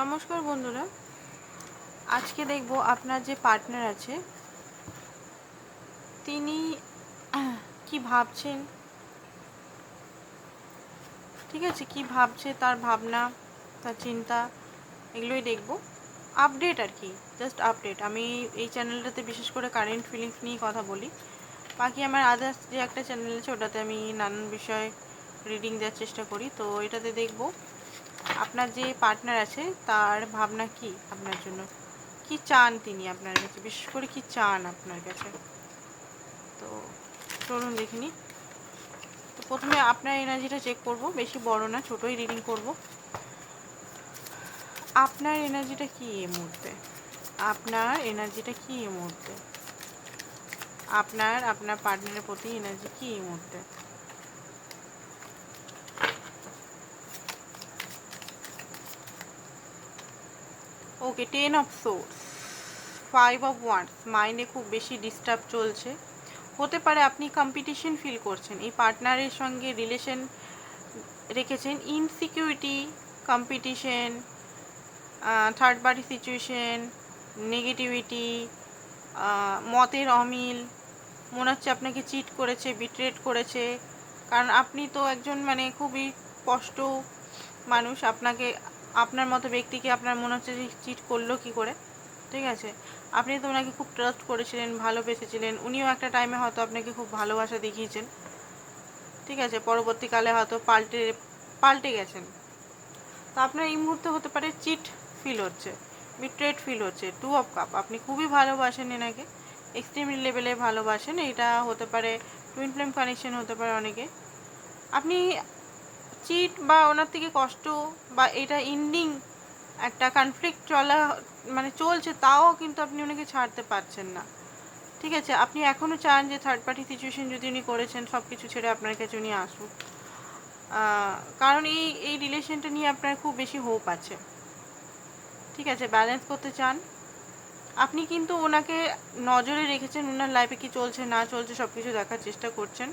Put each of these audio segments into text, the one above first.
নমস্কার বন্ধুরা। আজকে দেখব আপনার যে পার্টনার আছে, তিনি কি ভাবছেন? ঠিক আছে, কি ভাবছে তার ভাবনা, তার চিন্তা, এগুলোই দেখব। আপডেট আর কি জাস্ট আপডেট আমি এই চ্যানেলটাতে বিশেষ করে কারেন্ট ফিলিংস নিয়ে কথা বলি। বাকি আমার আদার্স যে একটা চ্যানেল আছে, ওটাতে আমি নানান বিষয় রিডিং দেওয়ার চেষ্টা করি। তো এটাতে দেখব আপনার যে পার্টনার আছে, তার ভাবনা কি আপনার জন্য? কি চান তিনি আপনার কাছে? বিশেষ করে কি চান আপনার কাছে? তো চলুন দেখিনি তো প্রথমে আপনার এনার্জিটা চেক করব। বেশি বড় না, ছোটোই রিডিং করব। আপনার এনার্জিটা কি এই মুহূর্তে? আপনার এনার্জিটা কি এই মুহূর্তে? আপনার আপনার পার্টনারের প্রতি এনার্জি কি এই মুহূর্তে? Okay ten of source five of once মাইন্ডে খুব বেশি ডিস্টার্ব চলছে। হতে পারে আপনি কম্পিটিশন ফিল করছেন, এই পার্টনারের সঙ্গে রিলেশন রেখেছেন insecurity competition third party situation negativity মতের অমিল, মনে হচ্ছে আপনাকে চিট করেছে বিট্রেট করেছে। কারণ আপনি তো একজন মানে খুবই স্পষ্ট মানুষ, আপনাকে আপনার মতো ব্যক্তিকে আপনার মনে হচ্ছে যে চিট করল কি করে, ঠিক আছে? আপনি তো ওনাকে খুব ট্রাস্ট করেছিলেন, ভালোবেসেছিলেন, উনিও একটা টাইমে হয়তো আপনাকে খুব ভালোবাসা দেখিয়েছেন, ঠিক আছে? পরবর্তীকালে হয়তো পাল্টে পাল্টে গেছেন। তো আপনার এই মুহূর্তে হতে পারে চিট ফিল হচ্ছে বিট্রেট ফিল হচ্ছে টু অফ কাপ আপনি খুবই ভালোবাসেন এনাকে এক্সট্রিম লেভেলে ভালোবাসেন, এটা হতে পারে টুইন ফ্লেম কানেকশন হতে পারে অনেকে। আপনি চিট বা ওনার থেকে কষ্ট বা এটা ইন্ডিং একটা কনফ্লিক্ট চলা মানে চলছে তাও কিন্তু আপনি ওনাকে ছাড়তে পারছেন না। ঠিক আছে, আপনি এখনও চান যে থার্ড পার্টি সিচুয়েশন যদি উনি করেছেন সব কিছু ছেড়ে আপনার কাছে উনি আসুক। কারণ এই এই রিলেশনটা নিয়ে আপনার খুব বেশি হোপ আছে। ঠিক আছে ব্যালেন্স করতে চান। আপনি কিন্তু ওনাকে নজরে রেখেছেন, ওনার লাইফে কি চলছে, না চলছে সব কিছু দেখার চেষ্টা করছেন।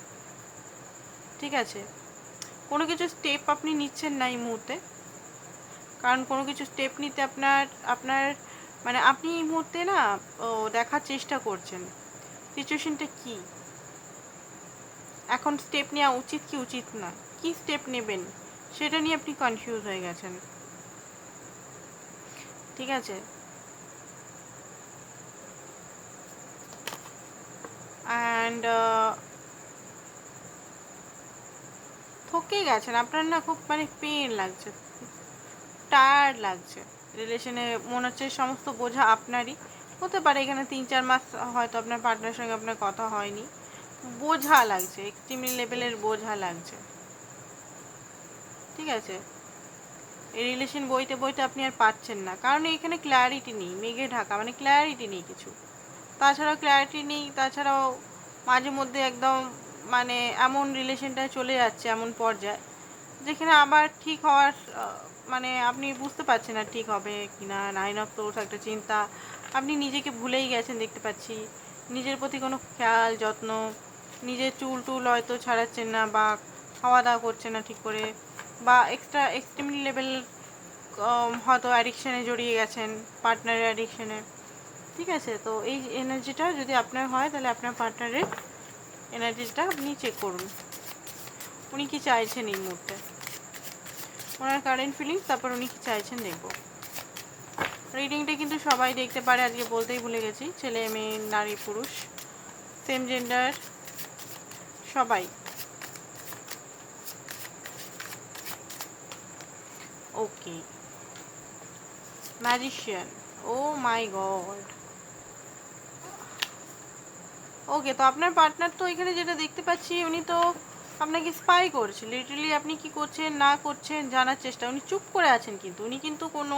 ঠিক আছে কোনো কিছু স্টেপ আপনি নিচ্ছেন না এই মুহূর্তে। কারণ কোনো কিছু স্টেপ নিতে আপনার আপনার মানে আপনি এই মুহূর্তে না দেখার চেষ্টা করছেন। সিচুয়েশনটা কি? এখন স্টেপ নেওয়া উচিত কি উচিত না? কি স্টেপ নেবেন? সেটা নিয়ে আপনি কনফিউজ হয়ে গেছেন। ঠিক আছে? অ্যান্ড থকে গেছেন, আপনার না খুব মানে পেন লাগছে টায়ার্ড লাগছে। রিলেশনে মনে হচ্ছে সমস্ত বোঝা আপনারই। হতে পারে এখানে তিন চার মাস হয়তো আপনার পার্টনার সঙ্গে আপনার কথা হয়নি। বোঝা লাগছে এক্সট্রিমলি লেভেলের বোঝা লাগছে। ঠিক আছে? এই রিলেশন বইতে বইতে আপনি আর পাচ্ছেন না। কারণ এখানে ক্ল্যারিটি নেই, মেঘে ঢাকা মানে ক্ল্যারিটি নেই কিছু। তাছাড়াও ক্ল্যারিটি নেই, তাছাড়াও মাঝে মধ্যে একদম মানে এমন রিলেশনটায় চলে যাচ্ছে, এমন পর্যায়ে, যেখানে আবার ঠিক হওয়ার মানে আপনি বুঝতে পারছেন না ঠিক হবে কি না নাইন অফ সোর্স একটা চিন্তা, আপনি নিজেকে ভুলেই গেছেন দেখতে পাচ্ছি, নিজের প্রতি কোনো খেয়াল, যত্ন, নিজের চুল টুল হয়তো ছাড়াচ্ছেন না বা খাওয়া দাওয়া করছেন না ঠিক করে, বা এক্সট্রা এক্সট্রিমলি লেভেল হয়তো অ্যাডিকশানে জড়িয়ে গেছেন পার্টনারের অ্যাডিকশানে ঠিক আছে? তো এই এনার্জিটা যদি আপনার হয়, তাহলে আপনার পার্টনারের এনার্জিটা আপনি চেক করুন। উনি কি চাইছেন এই মুহূর্তে? ওনার কারেন্ট ফিলিংস তারপর উনি কি চাইছেন দেখব। রিডিংটা কিন্তু সবাই দেখতে পারে, আজকে বলতেই ভুলে গেছি। ছেলে, মেয়ে, নারী, পুরুষ সেম জেন্ডার সবাই। ওকে ম্যাজিশিয়ান ও মাই গড ওকে তো আপনার পার্টনার তো এখানে যেটা দেখতে পাচ্ছি, উনি তো আপনাকে স্পাই করছে। লিটারালি আপনি কি করছেন, না করছেন জানার চেষ্টা। উনি চুপ করে আছেন কিন্তু। উনি কিন্তু কোনো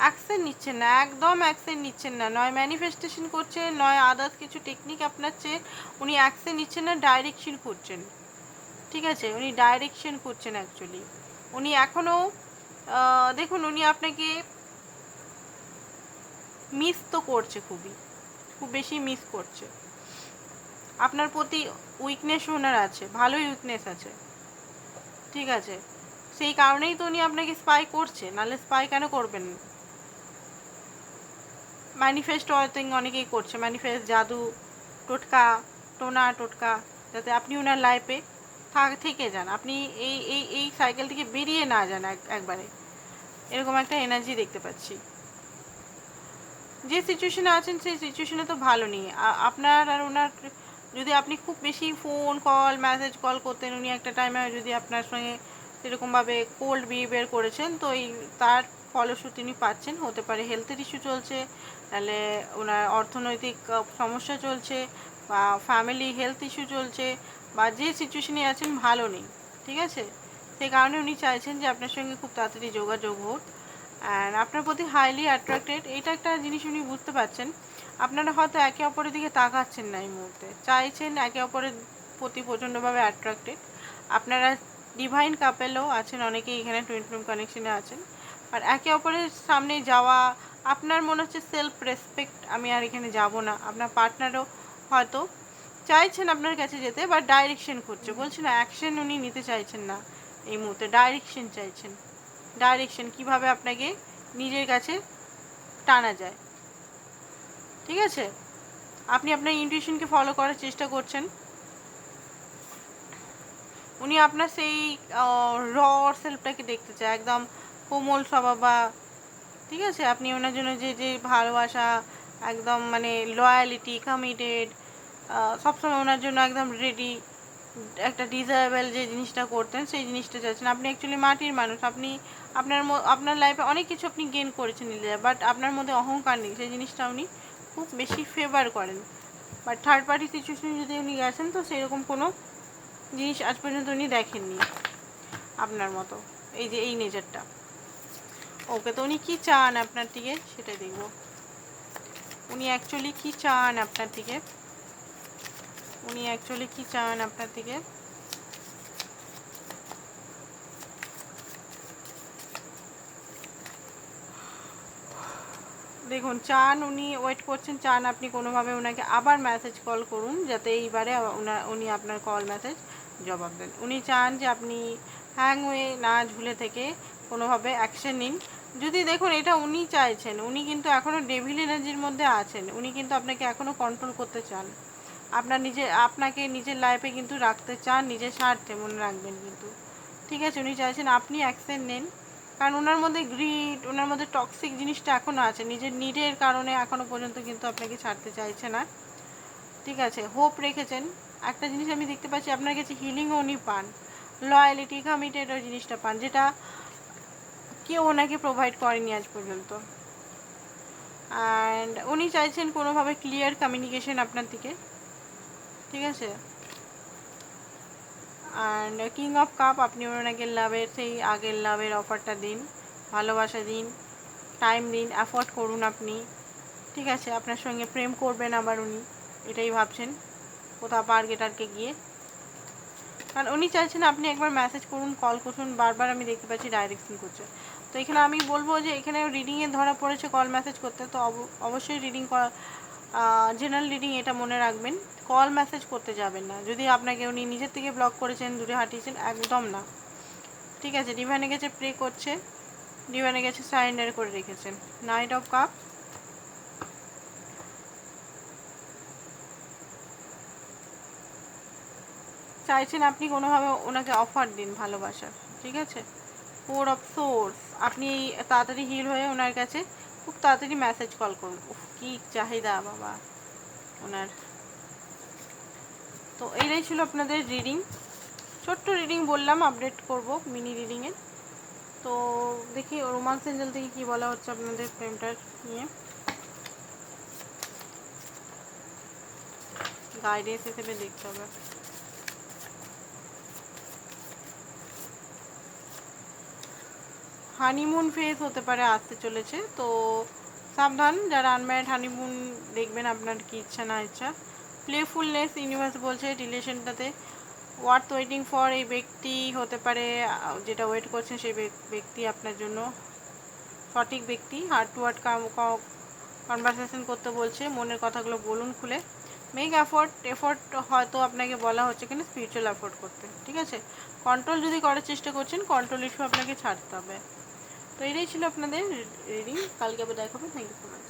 অ্যাকশন নিচ্ছেন না। একদম অ্যাকশন নিচ্ছেন না। নয় ম্যানিফেস্টেশন করছেন, নয় আদার্স কিছু টেকনিক আপনার চেয়ে উনি অ্যাকশন নিচ্ছেন না ডাইরেকশন করছেন ঠিক আছে? উনি ডাইরেকশন করছেন অ্যাকচুয়ালি উনি এখনও দেখুন, উনি আপনাকে মিস তো করছে খুবই। খুব বেশি মিস করছে। আপনার প্রতি উইকনেস ওনার আছে, ভালোই উইকনেস আছে। ঠিক আছে? সেই কারণেই তো উনি আপনাকে স্পাই করছে, নাহলে স্পাই কেন করবেন? ম্যানিফেস্ট হয়তো অনেকেই করছে ম্যানিফেস্ট জাদু, টোটকা, টোনা, টোটকা, যাতে আপনি ওনার লাইফে থাক থেকে যান। আপনি এই এই এই সাইকেল থেকে বেরিয়ে না যান এক- একবারে। এরকম একটা এনার্জি দেখতে পাচ্ছি। যে সিচুয়েশনে আছেন, সেই সিচুয়েশনে তো ভালো নেই। আপনার আর ওনার যদি আপনি খুব বেশি ফোন কল মেসেজ কল করতেন, উনি একটা টাইমে যদি আপনার সঙ্গে সেরকমভাবে কোল্ড বিহেভিয়ার করেছেন, তো এই তার ফলশ্রুতি তিনি পাচ্ছেন। হতে পারে হেলথের ইস্যু চলছে, তাহলে ওনার অর্থনৈতিক সমস্যা চলছে, বা ফ্যামিলি হেলথ ইস্যু চলছে, বা যে সিচুয়েশনে আছেন, ভালো নেই, ঠিক আছে? সেই কারণে উনি চাইছেন যে আপনার সঙ্গে খুব তাড়াতাড়ি যোগাযোগ হোক। অ্যান্ড আপনার প্রতি হাইলি অ্যাট্রাক্টেড এটা একটা জিনিস উনি বুঝতে পারছেন। আপনারা হয়তো একে অপরের দিকে তাকাচ্ছেন না এই মুহূর্তে। চাইছেন একে অপরের প্রতি প্রচণ্ডভাবে অ্যাট্রাক্টেড আপনারা ডিভাইন কাপেলও আছেন, অনেকেই এখানে টুইন ফ্লেম কানেকশনে আছেন। আর একে অপরের সামনে যাওয়া, আপনার মনে হচ্ছে সেলফ রেসপেক্ট আমি আর এখানে যাব না। আপনার পার্টনারও হয়তো চাইছেন আপনার কাছে যেতে বা ডাইরেকশন করছে বলছে না অ্যাকশন উনি নিতে চাইছেন না এই মুহূর্তে। ডাইরেকশন চাইছেন। ডাইরেকশন কীভাবে আপনাকে নিজের কাছে টানা যায়। ঠিক আছে? আপনি আপনার ইনটিউশনকে ফলো করার চেষ্টা করছেন। উনি আপনার সেই র সেলফটাকে দেখতে চায়, একদম কোমল স্বভাব বা, ঠিক আছে? আপনি ওনার জন্য যে যে ভালোবাসা, একদম মানে লয়ালিটি কমিটেড সবসময় ওনার জন্য একদম রেডি একটা ডিজায়াবেল যে জিনিসটা করতেন, সেই জিনিসটা চাচ্ছেন আপনি অ্যাকচুয়ালি মাটির মানুষ। আপনি আপনার আপনার লাইফে অনেক কিছু আপনি গেন করেছেন নিজে বাট আপনার মধ্যে অহংকার নেই। সেই জিনিসটা উনি খুব বেশি ফেভার করেন। বাট থার্ড পার্টি সিচুয়েশনে যদি উনি গেছেন, তো সেরকম কোনো জিনিস আজ পর্যন্ত উনি দেখেননি আপনার মতো। এই যে এই নেচারটা ওকে তো উনি কী চান আপনার থেকে সেটাই দেখব। উনি অ্যাকচুয়ালি কী চান আপনার থেকে উনি অ্যাকচুয়ালি কী চান আপনার থেকে দেখুন, চান উনি ওয়েট করছেন, চান আপনি কোনোভাবে ওনাকে আবার মেসেজ কল করুন, যাতে এইবারে উনি আপনার কল মেসেজ জবাব দেন। উনি চান যে আপনি হ্যাং হয়ে না ঝুলে থেকে কোনোভাবে অ্যাকশন নিন। যদি দেখুন, এটা উনি চাইছেন, উনি কিন্তু এখনও ডেভিল এনার্জির মধ্যে আছেন, উনি কিন্তু আপনাকে এখনও কন্ট্রোল করতে চান। আপনার নিজে, আপনাকে নিজের লাইফে কিন্তু রাখতে চান, নিজের স্বার্থে মনে রাখবেন কিন্তু। ঠিক আছে, উনি চাইছেন আপনি অ্যাকশন নেন। কারণ ওনার মধ্যে গ্রিড ওনার মধ্যে টক্সিক জিনিসটা এখনও আছে। নিজের নিডের কারণে এখনও পর্যন্ত কিন্তু আপনাকে ছাড়তে চাইছে না। ঠিক আছে হোপ রেখেছেন। একটা জিনিস আমি দেখতে পাচ্ছি, আপনার কাছে হিলিংও উনি পান। লয়ালিটি কমিটেড ওই জিনিসটা পান, যেটা কেউ ওনাকে প্রোভাইড করেনি আজ পর্যন্ত। অ্যান্ড উনি চাইছেন কোনোভাবে ক্লিয়ার কমিউনিকেশন আপনার দিকে। ঠিক আছে? অ্যান্ড কিং অফ কাপ আপনি ওনাকে লাভের সেই আগের লাভের অফারটা দিন, ভালোবাসা দিন টাইম দিন অ্যাফোর্ড করুন আপনি। ঠিক আছে, আপনার সঙ্গে প্রেম করবেন আবার উনি, এটাই ভাবছেন, কোথাও পার্কে টার্কে গিয়ে। কারণ উনি চাইছেন আপনি একবার মেসেজ করুন কল করুন, বারবার আমি দেখতে পাচ্ছি ডাইরেকশন করছে। তো এখানে আমি বলব যে এখানে রিডিংয়ে ধরা পড়েছে কল মেসেজ করতে, তো অব- অবশ্যই রিডিং করা জেনারেল রিডিং এটা মনে রাখবেন। কল মেসেজ করতে যাবেন না। যদি আপনাকে উনি নিজের থেকে ব্লক করেছেন, দূরে হাঁটিয়েছেন, একদম না। ঠিক আছে ডিভাইনে গেছে প্রে করছে ডিভাইনে গেছে সারেন্ডার করে রেখেছেন। নাইট অফ কাপ চাইছেন আপনি কোনোভাবে ওনাকে অফার দিন ভালোবাসার। ঠিক আছে? ফোর অফ সোর্স আপনি তাড়াতাড়ি হিল হয়ে ওনার কাছে খুব তাড়াতাড়ি মেসেজ কল করুন। কি চাহিদা, বাবা। ওনার। তো এইটাই ছিল আপনাদের রিডিং ছোট্ট রিডিং বললাম আপডেট করব মিনি রিডিংয়ে তো দেখি রোমান্স এঞ্জেল থেকে কি বলা হচ্ছে আপনাদের প্রেমটার নিয়ে। গাইডেন্স হিসেবে দেখতে হবে। হানিমুন ফেজ হতে পারে, আসতে চলেছে। তো সাবধান, যারা আনম্যারিড হানিমুন দেখবেন, আপনার কি ইচ্ছা না ইচ্ছা। প্লেফুলনেস ইউনিভার্স বলছে রিলেশনটাতে ওয়ার্থ ওয়েটিং ফর এই ব্যক্তি হতে পারে, যেটা ওয়েট করছেন সেই ব্যক্তি আপনার জন্য। সঠিক ব্যক্তি হার্ট টু হার্ট কনভারসেশন করতে বলছে, মনের কথাগুলো বলুন খুলে। মেক এফোর্ট এফোর্ট হয়তো আপনাকে বলা হচ্ছে কিনা স্পিরিচুয়াল এফোর্ট করতে। ঠিক আছে? কন্ট্রোল যদি করার চেষ্টা করছেন কন্ট্রোল ইস্যু আপনাকে ছাড়তে হবে। তো এটাই ছিল আপনাদের রিডিং কালকে আবার দেখাবো থ্যাংক ইউ সো মাচ